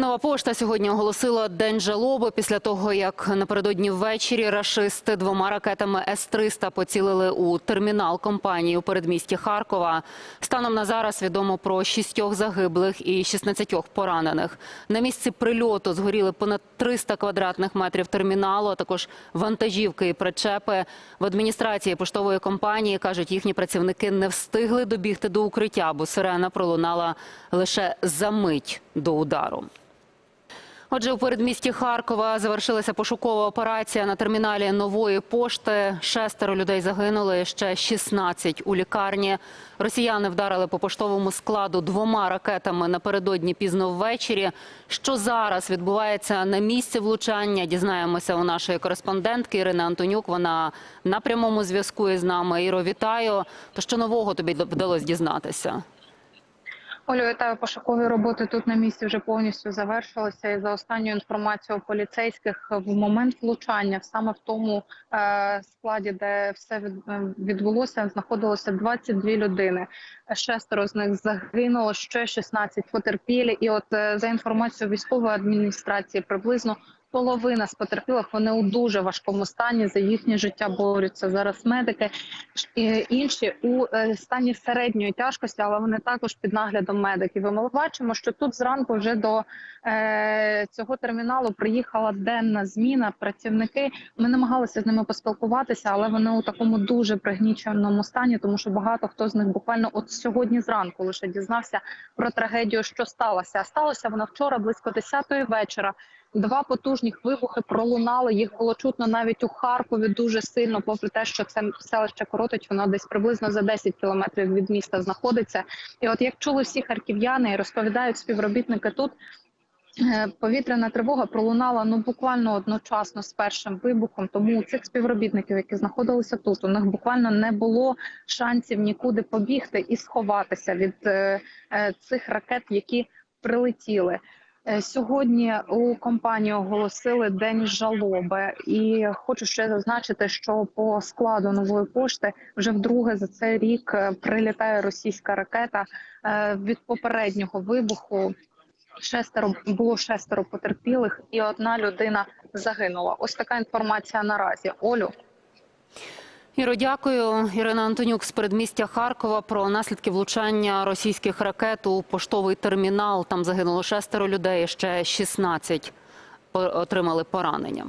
Нова пошта сьогодні оголосила день жалоби після того, як напередодні ввечері рашисти двома ракетами С-300 поцілили у термінал компанії у передмісті Харкова. Станом на зараз відомо про шістьох загиблих і 16 поранених. На місці прильоту згоріли понад 300 квадратних метрів терміналу, а також вантажівки і причепи. В адміністрації поштової компанії кажуть, їхні працівники не встигли добігти до укриття, бо сирена пролунала лише за мить до удару. Отже, у передмісті Харкова завершилася пошукова операція на терміналі нової пошти. Шестеро людей загинули, ще 16 у лікарні. Росіяни вдарили по поштовому складу двома ракетами напередодні пізно ввечері. Що зараз відбувається на місці влучання? Дізнаємося у нашої кореспондентки Ірини Антонюк. Вона на прямому зв'язку із нами. Іро, вітаю. То що нового тобі вдалося дізнатися? Олю, вітаю. Пошукові роботи тут на місці вже повністю завершилися. І за останню інформацію поліцейських в момент влучання, саме в тому е, складі, де все е, відбулося, знаходилося 22 людини. Шестеро з них загинуло, ще 16 потерпілі. І от е, за інформацією військової адміністрації, приблизно половина з потерпілих вони у дуже важкому стані. За їхнє життя борються зараз медики. Інші у е, стані середньої тяжкості, але вони також під наглядом медиків. І ми бачимо, що тут зранку вже до е, цього терміналу приїхала денна зміна. Працівники ми намагалися з ними поспілкуватися, але вони у такому дуже пригніченому стані, тому що багато хто з них буквально от сьогодні зранку лише дізнався про трагедію, що сталося. А сталося воно вчора близько 10-ї вечора. Два потужних вибухи пролунали. Їх було чутно навіть у Харкові дуже сильно, попри те, що це селище Коротич, воно десь приблизно за 10 кілометрів від міста знаходиться. І от як чули всі харків'яни і розповідають співробітники тут. е, Повітряна тривога пролунала ну буквально одночасно з першим вибухом. Тому у цих співробітників, які знаходилися тут, у них буквально не було шансів нікуди побігти і сховатися від е, е, цих ракет, які прилетіли. Е, Сьогодні у компанії оголосили день жалоби, і хочу ще зазначити, що по складу нової пошти вже вдруге за цей рік е, прилітає російська ракета Е, від попереднього вибуху. Шестеро було шестеро потерпілих, і одна людина загинула. Ось така інформація наразі. Олю. Іро, дякую. Ірина Антонюк з передмістя Харкова про наслідки влучання російських ракет у поштовий термінал. Там загинуло шестеро людей, ще 16 по- отримали поранення.